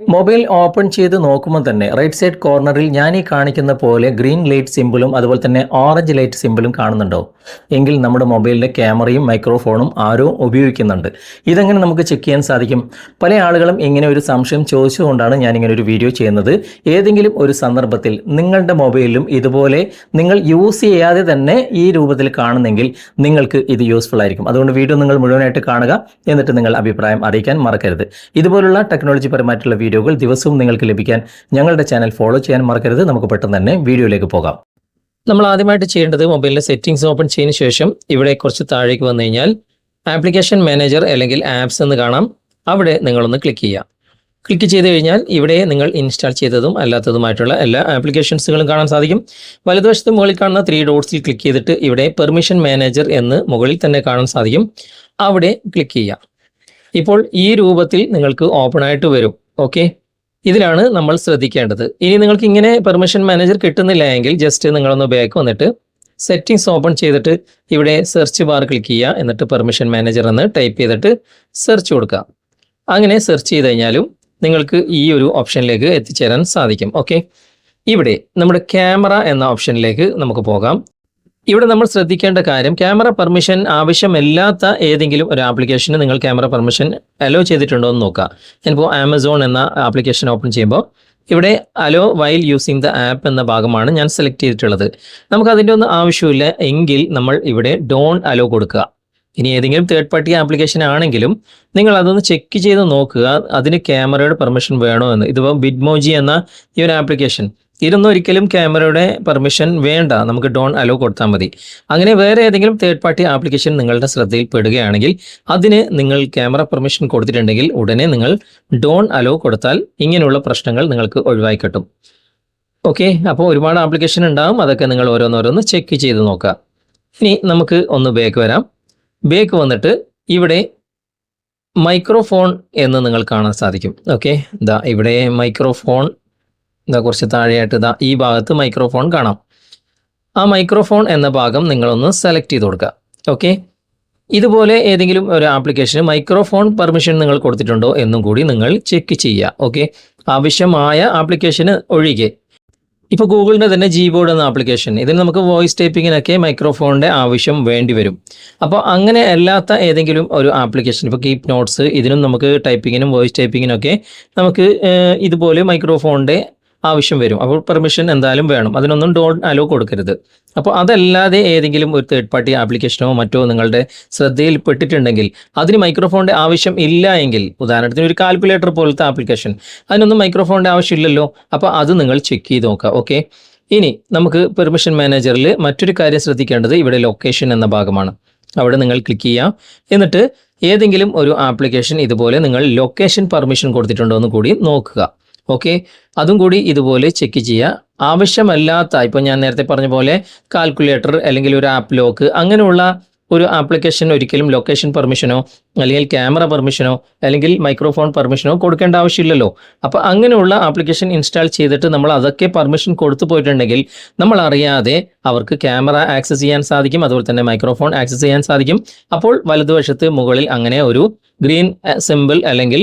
Mobile open ചെയ്ത് നോക്കുമ്പോൾ തന്നെ റൈറ്റ് സൈഡ് കോർണറിൽ ഞാൻ ഈ കാണിക്കുന്ന പോലെ ഗ്രീൻ ലൈറ്റ് സിമ്പിളും അതുപോലെ തന്നെ ഓറഞ്ച് ലൈറ്റ് സിമ്പിളും കാണുന്നുണ്ടോ എങ്കിൽ നമ്മുടെ മൊബൈലിന്റെ ക്യാമറയും മൈക്രോഫോണും ആരോ ഉപയോഗിക്കുന്നുണ്ട്. ഇതെങ്ങനെ നമുക്ക് ചെക്ക് ചെയ്യാൻ സാധിക്കും? പല ആളുകളും ഇങ്ങനെ ഒരു സംശയം ചോദിച്ചുകൊണ്ടാണ് ഞാൻ ഇങ്ങനെ ഒരു വീഡിയോ ചെയ്യുന്നത്. ഏതെങ്കിലും ഒരു സന്ദർഭത്തിൽ നിങ്ങളുടെ മൊബൈലിലും ഇതുപോലെ നിങ്ങൾ യൂസ് ചെയ്യാതെ തന്നെ ഈ രൂപത്തിൽ കാണുന്നെങ്കിൽ നിങ്ങൾക്ക് ഇത് യൂസ്ഫുൾ ആയിരിക്കും. അതുകൊണ്ട് വീഡിയോ നിങ്ങൾ മുഴുവനായിട്ട് കാണുക. എന്നിട്ട് നിങ്ങൾ അഭിപ്രായം അറിയിക്കാൻ മറക്കരുത്. ഇതുപോലുള്ള ടെക്നോളജി പരമായിട്ടുള്ള വീഡിയോകൾ ദിവസവും നിങ്ങൾക്ക് ലഭിക്കാൻ ഞങ്ങളുടെ ചാനൽ ഫോളോ ചെയ്യാൻ മറക്കരുത്. നമുക്ക് പെട്ടെന്ന് തന്നെ വീഡിയോയിലേക്ക് പോകാം. നമ്മൾ ആദ്യമായിട്ട് ചെയ്യേണ്ടത് മൊബൈലിലെ സെറ്റിംഗ്സ് ഓപ്പൺ ചെയ്തതിന് ശേഷം ഇവിടെ കുറച്ച് താഴേക്ക് വന്നു കഴിഞ്ഞാൽ ആപ്ലിക്കേഷൻ മാനേജർ അല്ലെങ്കിൽ ആപ്സ് എന്ന് കാണാം. അവിടെ നിങ്ങളൊന്ന് ക്ലിക്ക് ചെയ്യുക. ക്ലിക്ക് ചെയ്ത് കഴിഞ്ഞാൽ ഇവിടെ നിങ്ങൾ ഇൻസ്റ്റാൾ ചെയ്തതും അല്ലാത്തതുമായിട്ടുള്ള എല്ലാ ആപ്ലിക്കേഷൻസുകളും കാണാൻ സാധിക്കും. വലതുവശത്ത് മുകളിൽ കാണുന്ന ത്രീ ഡോട്ട്സിൽ ക്ലിക്ക് ചെയ്തിട്ട് ഇവിടെ പെർമിഷൻ മാനേജർ എന്ന് മുകളിൽ തന്നെ കാണാൻ സാധിക്കും. അവിടെ ക്ലിക്ക് ചെയ്യുക. ഇപ്പോൾ ഈ രൂപത്തിൽ നിങ്ങൾക്ക് ഓപ്പൺ ആയിട്ട് വരും. ഓക്കെ ഇതിലാണ് നമ്മൾ ശ്രദ്ധിക്കേണ്ടത്. ഇനി നിങ്ങൾക്ക് ഇങ്ങനെ പെർമിഷൻ മാനേജർ കിട്ടുന്നില്ല എങ്കിൽ ജസ്റ്റ് നിങ്ങളൊന്ന് ബാക്ക് വന്നിട്ട് സെറ്റിംഗ്സ് ഓപ്പൺ ചെയ്തിട്ട് ഇവിടെ സെർച്ച് ബാർ ക്ലിക്ക് ചെയ്യുക. എന്നിട്ട് പെർമിഷൻ മാനേജർ എന്ന് ടൈപ്പ് ചെയ്തിട്ട് സെർച്ച് കൊടുക്കുക. അങ്ങനെ സെർച്ച് ചെയ്ത് കഴിഞ്ഞാലും നിങ്ങൾക്ക് ഈ ഒരു ഓപ്ഷനിലേക്ക് എത്തിച്ചേരാൻ സാധിക്കും. ഓക്കെ ഇവിടെ നമ്മുടെ ക്യാമറ എന്ന ഓപ്ഷനിലേക്ക് നമുക്ക് പോകാം. ഇവിടെ നമ്മൾ ശ്രദ്ധിക്കേണ്ട കാര്യം ക്യാമറ പെർമിഷൻ ആവശ്യമില്ലാത്ത ഏതെങ്കിലും ഒരു ആപ്ലിക്കേഷന് നിങ്ങൾ ക്യാമറ പെർമിഷൻ അലോ ചെയ്തിട്ടുണ്ടോ എന്ന് നോക്കുക ഞാനിപ്പോൾ ആമസോൺ എന്ന ആപ്ലിക്കേഷൻ ഓപ്പൺ ചെയ്യുമ്പോൾ ഇവിടെ allow while using the app എന്ന ഭാഗമാണ് ഞാൻ സെലക്ട് ചെയ്തിട്ടുള്ളത്. നമുക്ക് അതിന്റെ ഒന്നും ആവശ്യമില്ല എങ്കിൽ നമ്മൾ ഇവിടെ ഡോൺ അലോ കൊടുക്കുക. ഇനി ഏതെങ്കിലും തേർഡ് പാർട്ടി ആപ്ലിക്കേഷൻ ആണെങ്കിലും നിങ്ങൾ അതൊന്ന് ചെക്ക് ചെയ്ത് നോക്കുക അതിന് ക്യാമറയുടെ പെർമിഷൻ വേണോ എന്ന്. ഇതിപ്പോൾ ബിറ്റ്മോജി എന്ന ഈ ഒരു ആപ്ലിക്കേഷൻ ഇതൊന്നും ഒരിക്കലും ക്യാമറയുടെ പെർമിഷൻ വേണ്ട. നമുക്ക് ഡോൺ അലോ കൊടുത്താൽ മതി. അങ്ങനെ വേറെ ഏതെങ്കിലും തേർഡ് പാർട്ടി ആപ്ലിക്കേഷൻ നിങ്ങളുടെ ശ്രദ്ധയിൽ പെടുകയാണെങ്കിൽ അതിന് നിങ്ങൾ ക്യാമറ പെർമിഷൻ കൊടുത്തിട്ടുണ്ടെങ്കിൽ ഉടനെ നിങ്ങൾ ഡോൺ അലോ കൊടുത്താൽ ഇങ്ങനെയുള്ള പ്രശ്നങ്ങൾ നിങ്ങൾക്ക് ഒഴിവായി കിട്ടും. ഓക്കെ അപ്പോൾ ഒരുപാട് ആപ്ലിക്കേഷൻ ഉണ്ടാകും അതൊക്കെ നിങ്ങൾ ഓരോന്നോരോന്ന് ചെക്ക് ചെയ്ത് നോക്കുക. ഇനി നമുക്ക് ഒന്ന് ബേക്ക് വരാം. ബേക്ക് വന്നിട്ട് ഇവിടെ മൈക്രോഫോൺ എന്ന് നിങ്ങൾ കാണാൻ സാധിക്കും. ഓക്കെ ദാ ഇവിടെ മൈക്രോഫോൺ ഇതാ കുറച്ച് താഴെയായിട്ട് ഇതാ ഈ ഭാഗത്ത് മൈക്രോഫോൺ കാണാം. ആ മൈക്രോഫോൺ എന്ന ഭാഗം നിങ്ങളൊന്ന് സെലക്ട് ചെയ്ത് കൊടുക്കുക. ഓക്കെ ഇതുപോലെ ഏതെങ്കിലും ഒരു ആപ്ലിക്കേഷന് മൈക്രോഫോൺ പെർമിഷൻ നിങ്ങൾ കൊടുത്തിട്ടുണ്ടോ എന്നും കൂടി നിങ്ങൾ ചെക്ക് ചെയ്യുക. ഓക്കെ ആവശ്യമായ ആപ്ലിക്കേഷന് ഒഴികെ. ഇപ്പോൾ ഗൂഗിളിന്റെ തന്നെ ജീബോർഡ് എന്ന ആപ്ലിക്കേഷൻ ഇതിന് നമുക്ക് വോയിസ് ടൈപ്പിങ്ങിനൊക്കെ മൈക്രോഫോണിന്റെ ആവശ്യം വേണ്ടി വരും. അപ്പോൾ അങ്ങനെ അല്ലാത്ത ഏതെങ്കിലും ഒരു ആപ്ലിക്കേഷൻ ഇപ്പോൾ കീപ് നോട്ട്സ് ഇതിനും നമുക്ക് ടൈപ്പിങ്ങിനും വോയിസ് ടൈപ്പിങ്ങിനൊക്കെ നമുക്ക് ഇതുപോലെ മൈക്രോഫോണിന്റെ ആവശ്യം വരും. അപ്പോൾ പെർമിഷൻ എന്തായാലും വേണം. അതിനൊന്നും ഡോൺ അലോ കൊടുക്കരുത്. അപ്പോൾ അതല്ലാതെ ഏതെങ്കിലും ഒരു തേർഡ് പാർട്ടി ആപ്ലിക്കേഷനോ മറ്റോ നിങ്ങളുടെ ശ്രദ്ധയിൽ പെട്ടിട്ടുണ്ടെങ്കിൽ അതിന് മൈക്രോഫോണിന്റെ ആവശ്യം ഇല്ല എങ്കിൽ ഉദാഹരണത്തിന് ഒരു കാൽക്കുലേറ്റർ പോലത്തെ ആപ്ലിക്കേഷൻ അതിനൊന്നും മൈക്രോഫോണിന്റെ ആവശ്യമില്ലല്ലോ. അപ്പോൾ അത് നിങ്ങൾ ചെക്ക് ചെയ്ത് നോക്കുക. ഓക്കെ ഇനി നമുക്ക് പെർമിഷൻ മാനേജറിൽ മറ്റൊരു കാര്യം ശ്രദ്ധിക്കേണ്ടത് ഇവിടെ ലൊക്കേഷൻ എന്ന ഭാഗമാണ്. അവിടെ നിങ്ങൾ ക്ലിക്ക് ചെയ്യാം എന്നിട്ട് ഏതെങ്കിലും ഒരു ആപ്ലിക്കേഷൻ ഇതുപോലെ നിങ്ങൾ ലൊക്കേഷൻ പെർമിഷൻ കൊടുത്തിട്ടുണ്ടോ എന്ന് കൂടി നോക്കുക. ഓക്കെ അതും കൂടി ഇതുപോലെ ചെക്ക് ചെയ്യുക. ആവശ്യമല്ലാത്ത ഇപ്പോൾ ഞാൻ നേരത്തെ പറഞ്ഞ പോലെ കാൽക്കുലേറ്റർ അല്ലെങ്കിൽ ഒരു ആപ്പ് ലോക്ക് അങ്ങനെയുള്ള ഒരു ആപ്ലിക്കേഷൻ ഒരിക്കലും ലൊക്കേഷൻ പെർമിഷനോ അല്ലെങ്കിൽ ക്യാമറ പെർമിഷനോ അല്ലെങ്കിൽ മൈക്രോഫോൺ പെർമിഷനോ കൊടുക്കേണ്ട ആവശ്യമില്ലല്ലോ. അപ്പോൾ അങ്ങനെയുള്ള ആപ്ലിക്കേഷൻ ഇൻസ്റ്റാൾ ചെയ്തിട്ട് നമ്മൾ അതൊക്കെ പെർമിഷൻ കൊടുത്തു പോയിട്ടുണ്ടെങ്കിൽ നമ്മൾ അറിയാതെ അവർക്ക് ക്യാമറ ആക്സസ് ചെയ്യാൻ സാധിക്കും അതുപോലെ തന്നെ മൈക്രോഫോൺ ആക്സസ് ചെയ്യാൻ സാധിക്കും. അപ്പോൾ വലതുവശത്ത് മുകളിൽ അങ്ങനെ ഒരു ഗ്രീൻ സിമ്പിൾ അല്ലെങ്കിൽ